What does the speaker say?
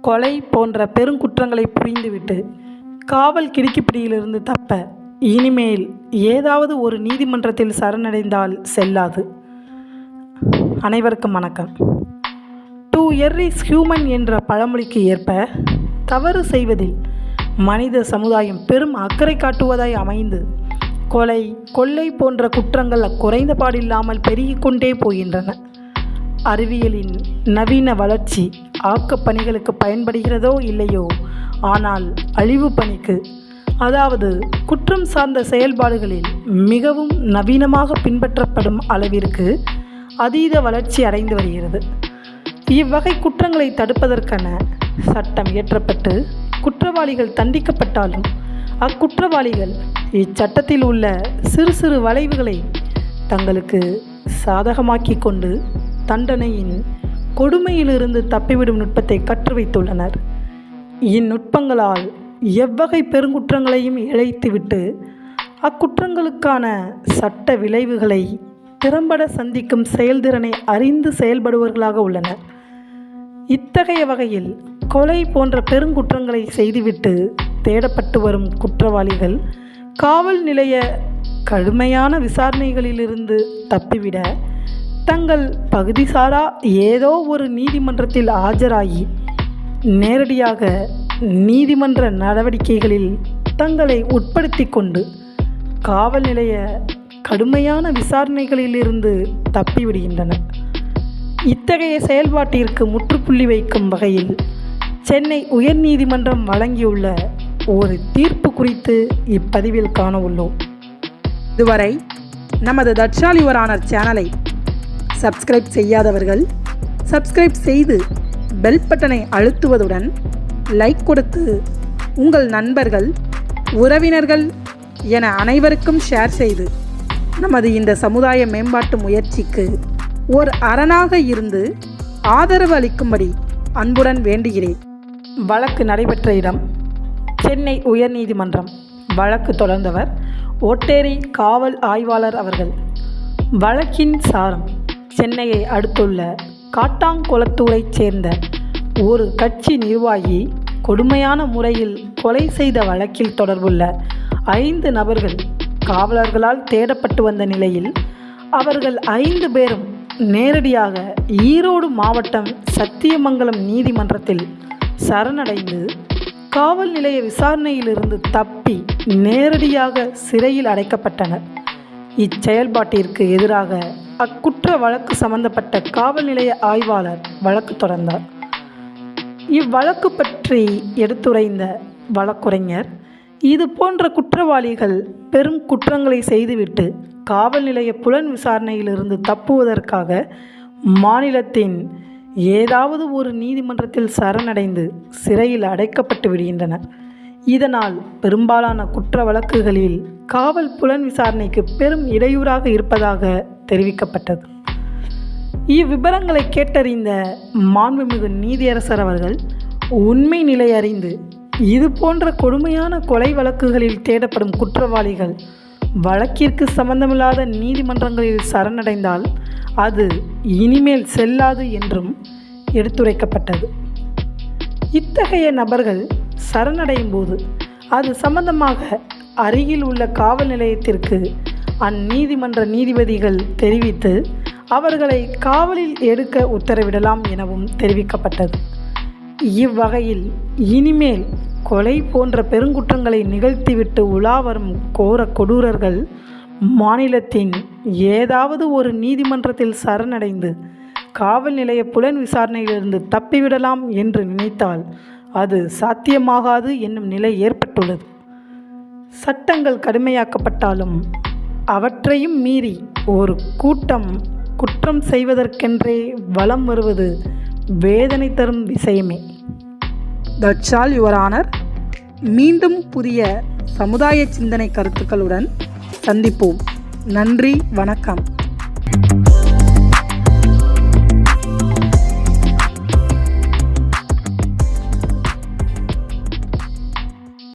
கொலை போன்ற பெருங்குற்றங்களை புரிந்துவிட்டு காவல் கிடுக்கிப்பிடியிலிருந்து தப்ப இனிமேல் ஏதாவது ஒரு நீதிமன்றத்தில் சரணடைந்தால் செல்லாது. அனைவருக்கும் வணக்கம். டூ எர் இஸ் ஹியூமன் என்ற பழமொழிக்கு ஏற்ப தவறு செய்வதில் மனித சமுதாயம் பெரும் அக்கறை காட்டுவதாய் அமைந்து கொலை கொள்ளை போன்ற குற்றங்கள் குறைந்த பாடில்லாமல் கொண்டே போகின்றன. அறிவியலின் நவீன வளர்ச்சி ஆக்கப்பணிகளுக்கு பயன்படுகிறதோ இல்லையோ? ஆனால் அழிவு பணிக்கு அதாவது குற்றம் சார்ந்த செயல்பாடுகளில் மிகவும் நவீனமாக பின்பற்றப்படும் அளவிற்கு அதீத வளர்ச்சி அடைந்து வருகிறது. இவ்வகை குற்றங்களை தடுப்பதற்கென சட்டம் இயற்றப்பட்டு குற்றவாளிகள் தண்டிக்கப்பட்டாலும் அக்குற்றவாளிகள் இச்சட்டத்தில் உள்ள சிறு சிறு வளைவுகளை தங்களுக்கு சாதகமாக்கி கொண்டு தண்டனையின் கொடுமையிலிருந்து தப்பிவிடும் நுட்பத்தை கற்று வைத்துள்ளனர் இந்நுட்பங்களால் எவ்வகை பெருங்குற்றங்களையும் இழைத்துவிட்டு அக்குற்றங்களுக்கான சட்ட விளைவுகளை திறம்பட சந்திக்கும் செயல்திறனை அறிந்து செயல்படுவர்களாக உள்ளனர். இத்தகைய வகையில் கொலை போன்ற பெருங்குற்றங்களை செய்துவிட்டு தேடப்பட்டு வரும் குற்றவாளிகள் காவல் நிலைய கடுமையான விசாரணைகளிலிருந்து தப்பிவிட தங்கள் பகுதிசாரா ஏதோ ஒரு நீதிமன்றத்தில் ஆஜராகி நேரடியாக நீதிமன்ற நடவடிக்கைகளில் தங்களை உட்படுத்தி கொண்டு காவல் நிலைய கடுமையான விசாரணைகளிலிருந்து தப்பிவிடுகின்றனர் இத்தகைய செயல்பாட்டிற்கு முற்றுப்புள்ளி வைக்கும் வகையில் சென்னை உயர்நீதிமன்றம் வழங்கியுள்ள ஒரு தீர்ப்பு குறித்து இப்பதிவில் காண உள்ளோம். இதுவரை நமது தட்சாலிவரானர் சேனலை சப்ஸ்கிரைப் செய்யாதவர்கள் சப்ஸ்கிரைப் செய்து பெல் பட்டனை அழுத்துவதுடன் லைக் கொடுத்து உங்கள் நண்பர்கள் உறவினர்கள் என அனைவருக்கும் ஷேர் செய்து நமது இந்த சமுதாய மேம்பாட்டு முயற்சிக்கு ஒரு அரணாக இருந்து ஆதரவு அளிக்கும்படி அன்புடன் வேண்டுகிறேன். வழக்கு நடைபெற்ற இடம் சென்னை உயர்நீதிமன்றம். வழக்கு தொடர்ந்தவர் ஒட்டேரி காவல் ஆய்வாளர் அவர்கள். வழக்கின் சாரம். சென்னையை அடுத்துள்ள காட்டாங்குளத்தூரைச் சேர்ந்த ஒரு கட்சி நிர்வாகி கொடுமையான முறையில் கொலை செய்த வழக்கில் தொடர்புள்ள ஐந்து நபர்கள் காவலர்களால் தேடப்பட்டு வந்த நிலையில் அவர்கள் ஐந்து பேரும் நேரடியாக ஈரோடு மாவட்டம் சத்தியமங்கலம் நீதிமன்றத்தில் சரணடைந்து காவல் நிலைய விசாரணையிலிருந்து தப்பி நேரடியாக சிறையில் அடைக்கப்பட்டனர். இச்செயல்பாட்டிற்கு எதிராக அக்குற்ற வழக்கு சம்பந்தப்பட்ட காவல் நிலைய ஆய்வாளர் வழக்கு தொடர்ந்தார். இவ்வழக்கு பற்றி எடுத்துரைந்த வழக்குரைஞர் இது போன்ற குற்றவாளிகள் பெரும் குற்றங்களை செய்துவிட்டு காவல் நிலைய புலன் விசாரணையிலிருந்து தப்புவதற்காக மாநிலத்தின் ஏதாவது ஒரு நீதிமன்றத்தில் சரணடைந்து சிறையில் அடைக்கப்பட்டு விடுகின்றனர். இதனால் பெரும்பாலான குற்ற வழக்குகளில் காவல் புலன் விசாரணைக்கு பெரும் இடையூறாக இருப்பதாக தெரிவிக்கப்பட்டது. இவ்விபரங்களை கேட்டறிந்த மாண்புமிகு நீதியரசர் அவர்கள் உண்மை நிலை அறிந்து இது போன்ற கொடுமையான கொலை வழக்குகளில் தேடப்படும் குற்றவாளிகள் வழக்கிற்கு சம்பந்தமில்லாத நீதிமன்றங்களில் சரணடைந்தால் அது இனிமேல் செல்லாது என்றும் எடுத்துரைக்கப்பட்டது. இத்தகைய நபர்கள் சரணடையும் போது அது சம்பந்தமாக அருகில் உள்ள காவல் நிலையத்திற்கு அந்நீதிமன்ற நீதிபதிகள் தெரிவித்து அவர்களை காவலில் எடுக்க உத்தரவிடலாம் எனவும் தெரிவிக்கப்பட்டது. இவ்வகையில் இனிமேல் கொலை போன்ற பெருங்குற்றங்களை நிகழ்த்திவிட்டு உலா வரும் கோர கொடூரர்கள் மாநிலத்தின் ஏதாவது ஒரு நீதிமன்றத்தில் சரணடைந்து காவல் நிலைய புலன் விசாரணையிலிருந்து தப்பிவிடலாம் என்று நினைத்தால் அது சாத்தியமாகாது என்னும் நிலை ஏற்பட்டுள்ளது. சட்டங்கள் கடுமையாக்கப்பட்டாலும் அவற்றையும் மீறி ஒரு கூட்டம் குற்றம் செய்வதற்கென்றே வலம் வருவது வேதனை தரும் விஷயமே. தட்ஸ் ஆல் யுவர் ஆனர் மீண்டும் புதிய சமுதாய சிந்தனை கருத்துக்களுடன் சந்திப்போம். நன்றி வணக்கம்.